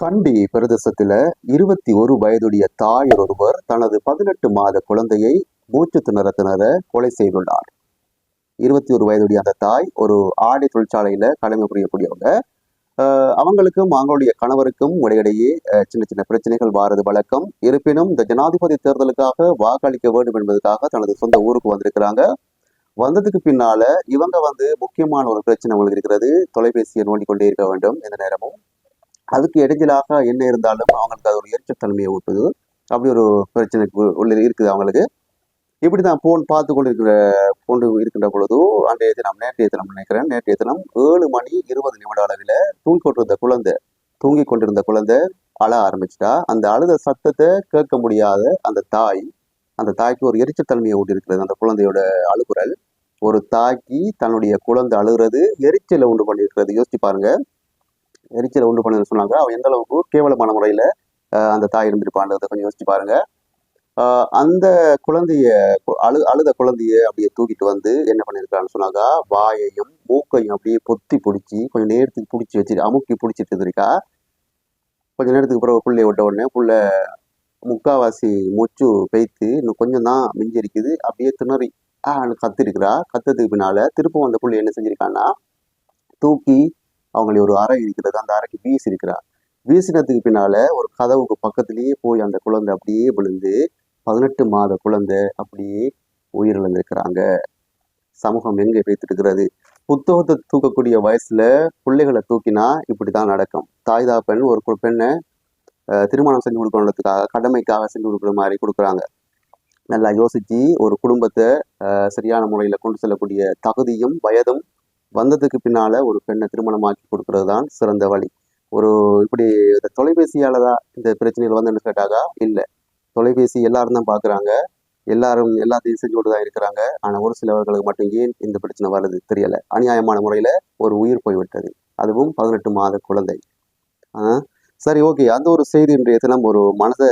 கண்டி பிரதேசத்துல இருபத்தி ஒரு வயதுடைய தாயர் ஒருவர் தனது பதினெட்டு மாத குழந்தையை மூச்சு திணற திணற கொலை செய்துள்ளார். இருபத்தி ஒரு வயதுடைய அந்த தாய் ஒரு ஆடை தொழிற்சாலையில கடமை புரியக்கூடியவங்க. அவங்களுக்கும் அவங்களுடைய கணவருக்கும் இடையிடையே சின்ன சின்ன பிரச்சனைகள் வாரது வழக்கம். இருப்பினும் இந்த ஜனாதிபதி தேர்தலுக்காக வாக்களிக்க வேண்டும் என்பதற்காக தனது சொந்த ஊருக்கு வந்திருக்கிறாங்க. வந்ததுக்கு பின்னால இவங்க வந்து முக்கியமான ஒரு பிரச்சனை உங்களுக்கு இருக்கிறது. தொலைபேசியை நோண்டிக்கொண்டே இருக்க வேண்டும். எந்த நேரமும் அதுக்கு இடைஞ்சலாக என்ன இருந்தாலும் அவங்களுக்கு அது ஒரு எரிச்சத்தன்மையை ஊட்டுது. அப்படி ஒரு பிரச்சனைக்கு உள்ள இருக்குது அவங்களுக்கு. இப்படிதான் ஃபோன் பார்த்து கொண்டு இருக்கிற கொண்டு இருக்கின்ற பொழுது அன்றைய தினம் நேற்றைய தினம் நினைக்கிறேன் நேற்றைய தினம் ஏழு மணி இருபது நிமிட அளவில் தூங்கி கொண்டிருந்த குழந்தை தூங்கி கொண்டிருந்த குழந்தை அழ ஆரம்பிச்சிட்டா. அந்த அழுத சத்தத்தை கேட்க முடியாத அந்த தாய் அந்த தாய்க்கு ஒரு எரிச்சத்தன்மையை ஊட்டியிருக்கிறது. அந்த குழந்தையோட அழுகுறல் ஒரு தாய்க்கு தன்னுடைய குழந்தை அழுகிறது எரிச்சலை உண்டு பண்ணியிருக்கிறது. யோசிச்சு பாருங்க. எரிச்சலை உண்டு பண்ண சொன்னாங்க. அவன் எந்த அளவுக்கு கேவலமான முறையில அந்த தாய் இருந்திருப்பான்றதை கொஞ்சம் யோசிச்சு பாருங்க. அந்த குழந்தைய அழு அழுத குழந்தைய அப்படியே தூக்கிட்டு வந்து என்ன பண்ணியிருக்கான்னு சொன்னாக்கா வாயையும் மூக்கையும் அப்படியே பொத்தி பிடிச்சி கொஞ்சம் நேரத்துக்கு பிடிச்சி வச்சு அமுக்கி பிடிச்சிட்டு இருந்திருக்கா. கொஞ்சம் நேரத்துக்கு பிறகு புள்ளைய விட்ட உடனே புள்ள முக்காவாசி மூச்சு பெய்த்து இன்னும் கொஞ்சம் தான் மிஞ்சி இருக்குது அப்படியே திணறி ஆன்னு கத்திருக்கிறா. கத்ததுக்கு பின்னால திருப்பம் அந்த புள்ளை என்ன செஞ்சிருக்கான்னா தூக்கி அவங்களை ஒரு அறை இருக்கிறது அந்த அறைக்கு வீசி இருக்கிறா வீசினதுக்கு பின்னால ஒரு கதவுக்கு பக்கத்திலேயே போய் அந்த குழந்தை அப்படியே விழுந்து பதினெட்டு மாத குழந்தை அப்படியே உயிரிழந்திருக்கிறாங்க. சமூகம் எங்க வைத்திருக்கிறது புத்தகத்தை தூக்கக்கூடிய வயசுல பிள்ளைகளை தூக்கினா இப்படிதான் நடக்கும். தாய் தாப்பன் ஒரு பெண்ணை திருமணம் செஞ்சு கொடுக்கணுன்றதுக்காக கடமைக்காக செஞ்சு கொடுக்குற மாதிரி கொடுக்குறாங்க. நல்லா யோசிச்சு ஒரு குடும்பத்தை சரியான முறையில கொண்டு செல்லக்கூடிய தகுதியும் வயதும் வந்ததுக்கு பின்னால் ஒரு பெண்ணை திருமணம் ஆக்கி கொடுக்கறது தான் சிறந்த வழி. ஒரு இப்படி இந்த தொலைபேசியால் தான் இந்த பிரச்சனைகள் வந்து கேட்டாக்கா இல்லை. தொலைபேசி எல்லாரும் தான் பார்க்குறாங்க எல்லாரும் எல்லாத்தையும் செஞ்சு கொண்டு தான் இருக்கிறாங்க. ஆனால் ஒரு சிலவர்களுக்கு மட்டும் ஏன் இந்த பிரச்சனை வருது தெரியலை. அநியாயமான முறையில் ஒரு உயிர் போய்விட்டது. அதுவும் பதினெட்டு மாத குழந்தை. ஆ? சரி ஓகே. அந்த ஒரு செய்தி இன்றைய தினம் ஒரு மனதை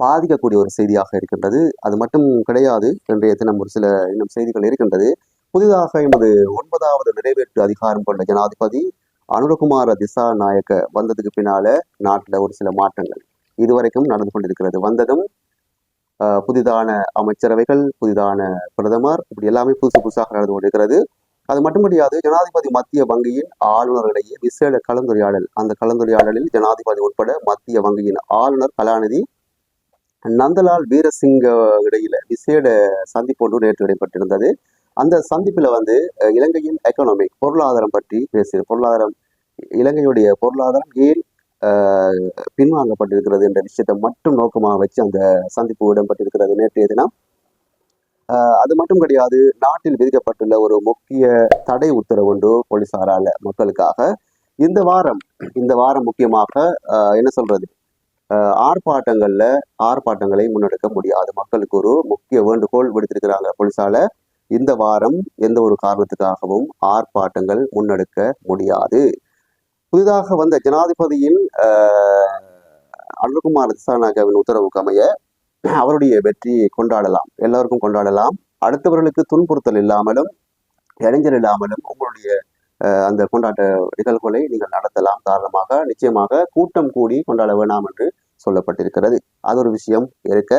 பாதிக்கக்கூடிய ஒரு செய்தியாக இருக்கின்றது. அது மட்டும் கிடையாது. இன்றைய தினம் ஒரு சில இன்னும் செய்திகள் இருக்கின்றது. புதிதாக எமது ஒன்பதாவது நிறைவேற்று அதிகாரம் கொண்ட ஜனாதிபதி அனுரகுமார திசா நாயக்க வந்ததுக்கு பின்னால நாட்டில் ஒரு சில மாற்றங்கள் இதுவரைக்கும் நடந்து கொண்டிருக்கிறது. வந்ததும் ஆஹ், புதிதான அமைச்சரவைகள் புதிதான பிரதமர் இப்படி எல்லாமே புதுசு புதுசாக நடந்து கொண்டிருக்கிறது. அது மட்டும் முடியாது ஜனாதிபதி மத்திய வங்கியின் ஆளுநர்களிடையே விசேட கலந்துரையாடல். அந்த கலந்துரையாடலில் ஜனாதிபதி உட்பட மத்திய வங்கியின் ஆளுநர் கலாநிதி நந்தலால் வீரசிங்க இடையில விசேட சந்திப்பு ஒன்று நேற்று நடைபெற்றிருந்தது. அந்த சந்திப்பில் வந்து இலங்கையின் எக்கனாமிக் பொருளாதாரம் பற்றி பேசிய பொருளாதாரம் இலங்கையுடைய பொருளாதாரம் ஏன் பின்வாங்கப்பட்டிருக்கிறது என்ற விஷயத்தை மட்டும் நோக்கமாக வச்சு அந்த சந்திப்பு இடம்பெற்றிருக்கிறது நேற்றைய தினம். அது மட்டும் கிடையாது நாட்டில் விதிக்கப்பட்டுள்ள ஒரு முக்கிய தடை உத்தரவு ஒன்று போலீசாரால மக்களுக்காக இந்த வாரம் இந்த வாரம் முக்கியமாக என்ன சொல்றது? ஆர்ப்பாட்டங்களில் ஆர்ப்பாட்டங்கள்ல ஆர்ப்பாட்டங்களை முன்னெடுக்க முடியாது மக்களுக்கு ஒரு முக்கிய வேண்டுகோள் விடுத்திருக்கிறாங்க போலீஸால இந்த வாரம் எந்த ஒரு காரணத்துக்காகவும் ஆர்ப்பாட்டங்கள் முன்னெடுக்க முடியாது. புதிதாக வந்த ஜனாதிபதியின் அருள்குமார் அனுகுமார் உத்தரவுக்கு அமைய அவருடைய வெற்றியை கொண்டாடலாம். எல்லாருக்கும் கொண்டாடலாம். அடுத்தவர்களுக்கு துன்புறுத்தல் இல்லாமலும் இடைஞ்சல் இல்லாமலும் உங்களுடைய அஹ், அந்த கொண்டாட்ட நிகழ்வுகளை நீங்கள் நடத்தலாம். காரணமாக நிச்சயமாக கூட்டம் கூடி கொண்டாட வேண்டாம் என்று சொல்லப்பட்டிருக்கிறது. அது ஒரு விஷயம் இருக்க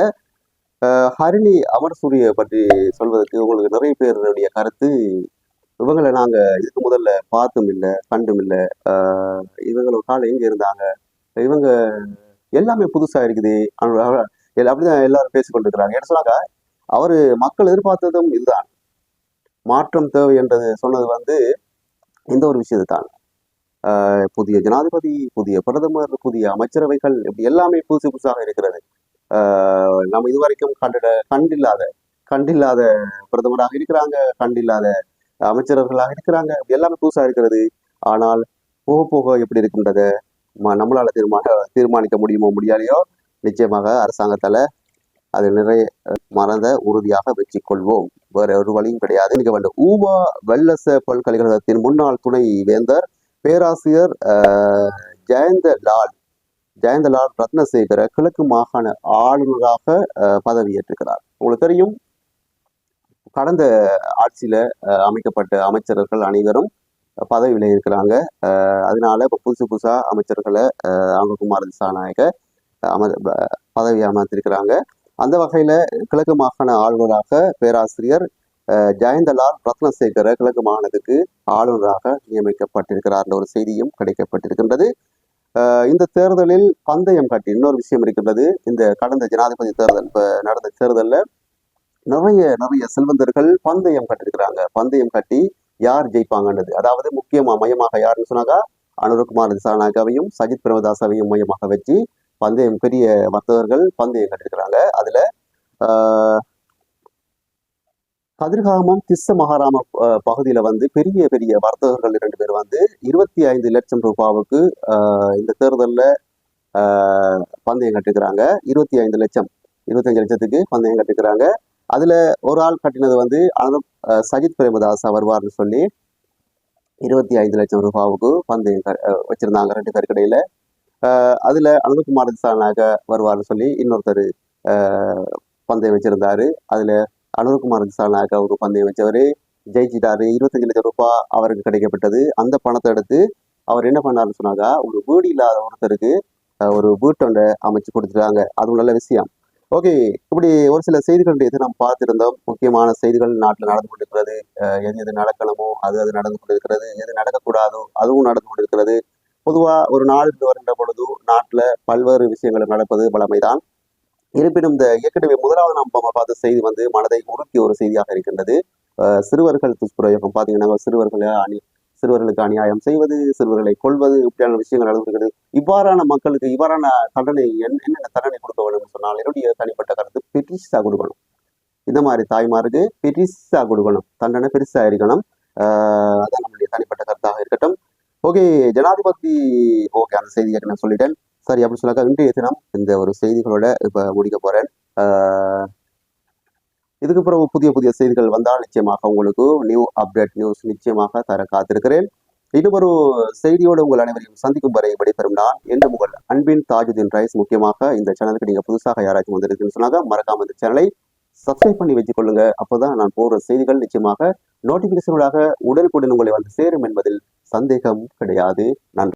அஹ், ஹரிணி அமர்சூரிய பற்றி சொல்வதற்கு உங்களுக்கு நிறைய பேருடைய கருத்து இவங்களை நாங்க இதுக்கு முதல்ல பார்த்தும் இல்லை கண்டும் இல்லை. ஆஹ் இவங்க ஒரு காலம் எங்க இருந்தாங்க? இவங்க எல்லாமே புதுசா இருக்குது. அப்படிதான் எல்லாரும் பேசிக் கொண்டிருக்கிறாங்க என்ன சொன்னாங்க? அவரு மக்கள் எதிர்பார்த்ததும் இதுதான். மாற்றம் தேவை என்றது சொன்னது வந்து இந்த ஒரு விஷயத்தை தான் ஆஹ் புதிய ஜனாதிபதி புதிய பிரதமர் புதிய அமைச்சரவைகள் இப்படி எல்லாமே புதுசு புதுசாக இருக்கிறது. நம்ம இதுவரைக்கும் கண்டிட கண்டில்லாத கண்டில்லாத பிரதமராக இருக்கிறாங்க கண்டில்லாத அமைச்சர்களாக இருக்கிறாங்க. எல்லாமே புதுசா இருக்கிறது. ஆனால் போக போக எப்படி இருக்குன்றத நம்மளால தீர்மான தீர்மானிக்க முடியுமோ முடியாதையோ நிச்சயமாக அரசாங்கத்தால அது நிறைய மறந்த உறுதியாக வெற்றிக் கொள்வோம் வேற ஒரு வழியும் கிடையாது. நிற்க வேண்டும் ஊவா வெள்ளச பல்கலைக்கழகத்தின் முன்னாள் துணை வேந்தர் பேராசிரியர் ஜெயந்த லால் ஜெயந்தலால் ரத்னசேகர கிழக்கு மாகாண ஆளுநராக அஹ், உங்களுக்கு தெரியும் கடந்த ஆட்சியில அமைக்கப்பட்ட அமைச்சர்கள் அனைவரும் பதவியில் இருக்கிறாங்க. அஹ் அதனால இப்போ புதுசு புதுசாக அமைச்சர்களை அஹ் அனுகுமார் திசாநாயக அமர் பதவி அமர்த்திருக்கிறாங்க. அந்த வகையில் கிழக்கு மாகாண ஆளுநராக பேராசிரியர் அஹ் ஜெயந்தலால் ரத்னசேகர கிழக்கு மாகாணத்துக்கு ஆளுநராக நியமிக்கப்பட்டிருக்கிறார் என்ற ஒரு செய்தியும் கிடைக்கப்பட்டிருக்கின்றது. இந்த தேர்தலில் பந்தயம் கட்டி இன்னொரு விஷயம் இருக்கின்றது. இந்த கடந்த ஜனாதிபதி தேர்தல் நடந்த தேர்தலில் நிறைய நிறைய செல்வந்தர்கள் பந்தயம் கட்டிருக்கிறாங்க பந்தயம் கட்டி யார் ஜெயிப்பாங்கன்றது. அதாவது முக்கியமா மையமாக யாருன்னு சொன்னாக்கா அனுருகுமார் திசாநாயகாவையும் சஜித் பிரேமதாசாவையும் மையமாக வச்சு பந்தயம் பெரிய வர்த்தகர்கள் பந்தயம் கட்டிருக்கிறாங்க அதுல ஆஹ், கதிர்காமம் திஸ்ஸ மகாராம பகுதியில் பகுதியில வந்து பெரிய பெரிய வர்த்தகர்கள் இரண்டு பேர் வந்து இருபத்தி ஐந்து லட்சம் ரூபாவுக்கு ஆஹ், இந்த தேர்தலில் ஆஹ், பந்தயம் கட்டிருக்கிறாங்க. இருபத்தி ஐந்து லட்சம் இருபத்தஞ்சு லட்சத்துக்கு பந்தயம் கட்டிருக்கிறாங்க. அதுல ஒரு ஆள் கட்டினது வந்து அனு சஜித் பிரேமதாஸ் வருவார்னு சொல்லி இருபத்தி ஐந்து லட்சம் ரூபாவுக்கு பந்தயம் க- வச்சிருந்தாங்க ரெண்டு பேருக்கு இடையில. ஆஹ், அதுல அனுகுமார் திசானாக வருவார்னு சொல்லி இன்னொருத்தர் பந்தயம் வச்சிருந்தாரு. அதுல அனுகுமார் திசானாக ஒரு பந்தயம் வச்சவர் ஜெயிச்சிட்டாரு இருபத்தஞ்சு லட்சம் ரூபாய் அவருக்கு கிடைக்கப்பட்டது. அந்த பணத்தை எடுத்து அவர் என்ன பண்ணாருன்னு சொன்னாக்கா ஒரு வீடு இல்லாத ஒருத்தருக்கு ஒரு வீட்டொண்டை அமைச்சு கொடுத்துட்டாங்க. அதுவும் நல்ல விஷயம். ஓகே இப்படி ஒரு சில செய்திகள் நேற்று நாம் பார்த்துருந்தோம். முக்கியமான செய்திகள் நாட்டில் நடந்து கொண்டிருக்கிறது. எது எது நடக்கணுமோ அது அது நடந்து கொண்டிருக்கிறது. எது நடக்கக்கூடாதோ அதுவும் நடந்து கொண்டிருக்கிறது. பொதுவாக ஒரு நாள் வருகின்ற பொழுது நாட்டில் பல்வேறு விஷயங்கள் நடப்பது பழமைதான் இருப்பினும் இந்த ஏற்கனவே முதலாவது நாம் பார்த்த செய்தி வந்து மனதை உருக்கிய ஒரு செய்தியாக இருக்கின்றது. அஹ் சிறுவர்கள் துஷ்பிரயோகம் பார்த்தீங்கன்னா சிறுவர்களை அணி சிறுவர்களுக்கு அநியாயம் செய்வது சிறுவர்களை கொள்வது இப்படியான விஷயங்கள் நடந்திருக்கிறது. இவ்வாறான மக்களுக்கு இவ்வாறான தண்டனை என்ன- என்னென்ன தண்டனை கொடுக்க வேண்டும் சொன்னால் என்னுடைய தனிப்பட்ட கருத்து பெரிசா கொடுக்கணும். இந்த மாதிரி தாய்மாருக்கு பெரிசா கொடுக்கணும். தண்டனை பெருசா இருக்கணும். அதான் நம்மளுடைய தனிப்பட்ட கருத்தாக இருக்கட்டும். ஓகே ஜனாதிபதி ஓகே அந்த செய்தியை நான் சொல்லிட்டேன். சரி அப்படி சொன்னாக்கா இன்றைய தினம் இந்த ஒரு செய்திகளோட இப்ப முடிக்க போறேன். இதுக்கு பிறகு புதிய புதிய செய்திகள் வந்தால் நிச்சயமாக உங்களுக்கு நியூ அப்டேட் நியூஸ் நிச்சயமாக தர காத்திருக்கிறேன். இன்னும் ஒரு செய்தியோடு உங்கள் அனைவரையும் சந்திக்கும் வரை விடைபெறும் நான் என்று உங்கள் அன்பின் தாஜுதீன் ரைஸ். முக்கியமாக இந்த சேனலுக்கு நீங்க புதுசாக யாராச்சும் வந்திருக்குன்னு சொன்னாங்க மறக்காம இந்த சேனலை சப்ஸ்கிரைப் பண்ணி வச்சுக்கொள்ளுங்க அப்போதான் நான் போடுற செய்திகள் நிச்சயமாக நோட்டிபிகேஷன்களாக உடனுக்குடன் உங்களை வந்து சேரும் என்பதில் சந்தேகம் கிடையாது. நன்றி.